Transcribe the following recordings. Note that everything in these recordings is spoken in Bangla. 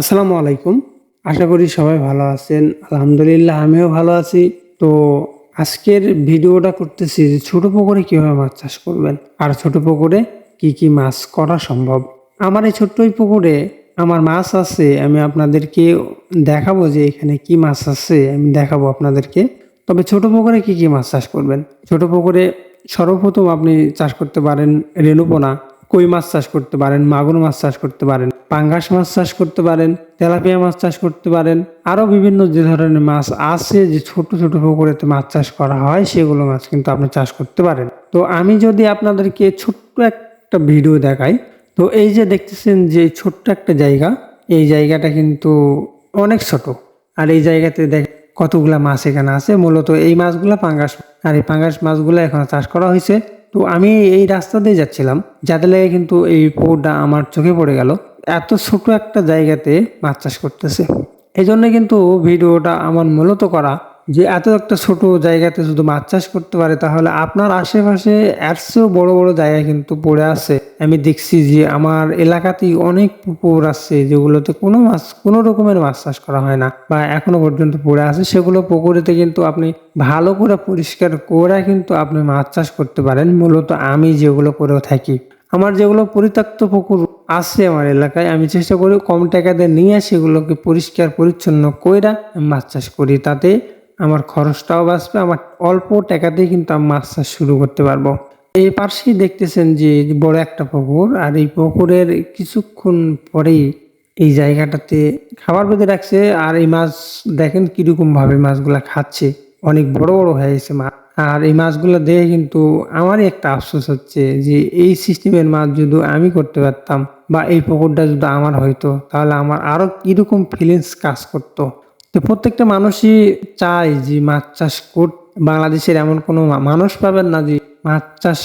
আসসালামু আলাইকুম। আশা করি সবাই ভালো আছেন। আলহামদুলিল্লাহ, আমিও ভালো আছি। তো আজকের ভিডিওটা করতেছি যে ছোটো পুকুরে কীভাবে মাছ চাষ করবেন আর ছোট পুকুরে কি কি মাছ করা সম্ভব। আমার এই ছোট্ট পুকুরে আমার মাছ আছে, আমি আপনাদেরকে দেখাবো যে এখানে কি মাছ আছে, আমি দেখাবো আপনাদেরকে। তবে ছোট পুকুরে কি কি মাছ চাষ করবেন? ছোট পুকুরে সর্বপ্রথম আপনি চাষ করতে পারেন রেণুপোনা। কই মাছ চাষ করতে পারেন? মাগুর মাছ চাষ করতে পারেন? পাঙ্গাস মাছ চাষ করতে পারেন? তেলাপিয়া মাছ চাষ করতে পারেন? আরও বিভিন্ন যে ধরনের মাছ আছে যে ছোট ছোট পুকুরেতে মাছ চাষ করা হয়, সেগুলো মাছ কিন্তু আপনি চাষ করতে পারেন। তো আমি যদি আপনাদেরকে ছোট্ট একটা ভিডিও দেখাই, তো এই যে দেখতেছেন যে ছোট্ট একটা জায়গা, এই জায়গাটা কিন্তু অনেক ছোট। আর এই জায়গাতে দেখ, কতগুলা মাছ এখানে আছে। মূলত এই মাছগুলা পাঙ্গাস, আর এই পাঙ্গাস মাছগুলো এখন চাষ করা হয়েছে তো আমি এই রাস্তা দিয়ে যাচ্ছিলাম। যাতে লাগে কিন্তু এই পুকুরটা আমার চোখে পড়ে গেল। এত ছোট একটা জায়গাতে মাছ চাষ করতেছে। এই জন্য কিন্তু ভিডিওটা আমার মূলত করা যে এত একটা ছোট জায়গাতে শুধু মাছ চাষ করতে পারে, তাহলে আপনার আশেপাশে চেয়েও বড় বড় জায়গা কিন্তু পড়ে আছে। আমি দেখছি যে আমার এলাকাতেই অনেক পুকুর আছে যেগুলোতে কোনো মাছ, কোনো রকমের মাছ চাষ করা হয় না বা এখনও পর্যন্ত পড়ে আছে। সেগুলো পুকুরেতে কিন্তু আপনি ভালো করে পরিষ্কার করে কিন্তু আপনি মাছ চাষ করতে পারেন। মূলত আমি যেগুলো করেও থাকি। আমার যেগুলো পরিত্যক্ত পুকুর আছে আমার এলাকায়, আমি চেষ্টা করি কম টাকা দিয়ে নিয়ে সেগুলোকে পরিষ্কার, পরিচ্ছন্ন কইরা মাছ চাষ করি। তাতে আমার খরচটাও বাঁচবে, আমার অল্প টাকাতেই কিন্তু আমি মাছ চাষ শুরু করতে পারব। এই পাশেই দেখতেছেন যে বড় একটা পুকুর, আর এই পুকুরের কিছুক্ষণ পরেই এই জায়গাটাতে খাবার বেঁধে রাখছে, আর এই মাছ দেখেন কীরকম ভাবে মাছগুলা খাচ্ছে। অনেক বড় বড় হয়ে গেছে মাছ। আর এই মাছগুলো দেখে কিন্তু আমারই একটা আফসোস হচ্ছে যে এই সিস্টেমের মাছ যদি আমি করতে পারতাম, বা এই পুকুরটা যদি আমার হইতো, তাহলে আমার আরও কীরকম ফিলিংস কাজ করতো। তো প্রত্যেকটা মানুষই চায় যে মাছ চাষ কর বাংলাদেশের এমন কোনো মানুষ পাবেন না যে মাছ চাষ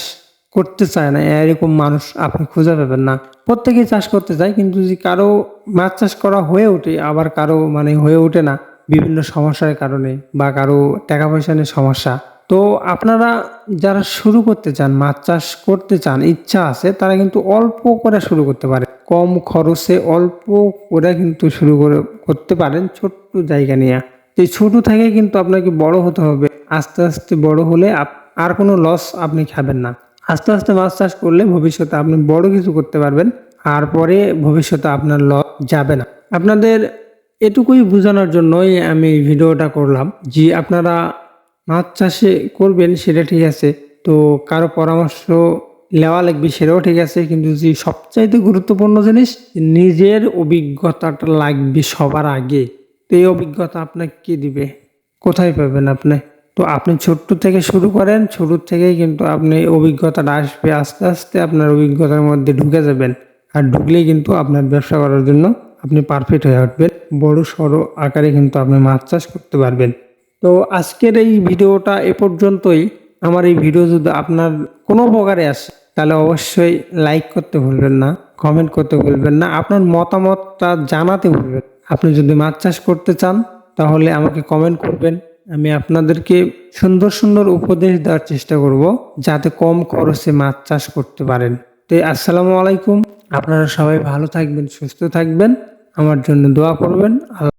করতে চায় না। এরকম মানুষ আপনি খুঁজে পাবেন না। প্রত্যেকেই চাষ করতে চায়, কিন্তু যদি কারও মাছ চাষ করা হয়ে ওঠে, আবার কারও মানে হয়ে ওঠে না বিভিন্ন সমস্যার কারণে বা কারও টাকা পয়সা নিয়ে সমস্যা। তো আপনারা যারা শুরু করতে চান, মাছ চাষ করতে চান, ইচ্ছা আছে, তারা কিন্তু অল্প করে শুরু করতে পারে। কম খরচে অল্প করে কিন্তু শুরু করে, করতে পারেন ছোট্ট জায়গা নিয়ে। এই ছোট থেকে কিন্তু আপনাকে বড় হতে হবে। আস্তে আস্তে বড় হলে আর কোনো লস আপনি খাবেন না। আস্তে আস্তে মাছ চাষ করলে ভবিষ্যতে আপনি বড় কিছু করতে পারবেন, আর পরে ভবিষ্যতে আপনার লস যাবে না। আপনাদের এটুকুই বোঝানোর জন্যই আমি ভিডিওটা করলাম যে আপনারা মাছ চাষে করবেন সেটা ঠিক আছে। তো কারও পরামর্শ নেওয়া লাগবে, সেটাও ঠিক আছে, কিন্তু যে সবচাইতে গুরুত্বপূর্ণ জিনিস, নিজের অভিজ্ঞতাটা লাগবে সবার আগে। তো এই অভিজ্ঞতা আপনাকে কে দিবে? কোথায় পাবেন আপনি? তো আপনি ছোট্ট থেকে শুরু করেন ছোট থেকেই কিন্তু আপনি অভিজ্ঞতাটা আসবে, আস্তে আস্তে আপনার অভিজ্ঞতার মধ্যে ঢুকে যাবেন। আর ঢুকলেই কিন্তু আপনার ব্যবসা করার জন্য আপনি পারফেক্ট হয়ে উঠবেন। বড় সড়ো আকারে কিন্তু আপনি মাছ চাষ করতে পারবেন। তো আজকের এই ভিডিওটা এ পর্যন্তই। আমার এই ভিডিও যদি আপনার কোনো উপকারে আসে তাহলে অবশ্যই লাইক করতে ভুলবেন না কমেন্ট করতে ভুলবেন না। আপনার মতামতটা জানাতে ভুলবেন আপনি যদি মাছ চাষ করতে চান, তাহলে আমাকে কমেন্ট করবেন। আমি আপনাদেরকে সুন্দর সুন্দর উপদেশ দেওয়ার চেষ্টা করব, যাতে কম খরচে মাছ চাষ করতে পারেন। তো আসসালামু আলাইকুম। আপনারা সবাই ভালো থাকবেন, সুস্থ থাকবেন। আমার জন্য দোয়া করবেন। আল্লাহ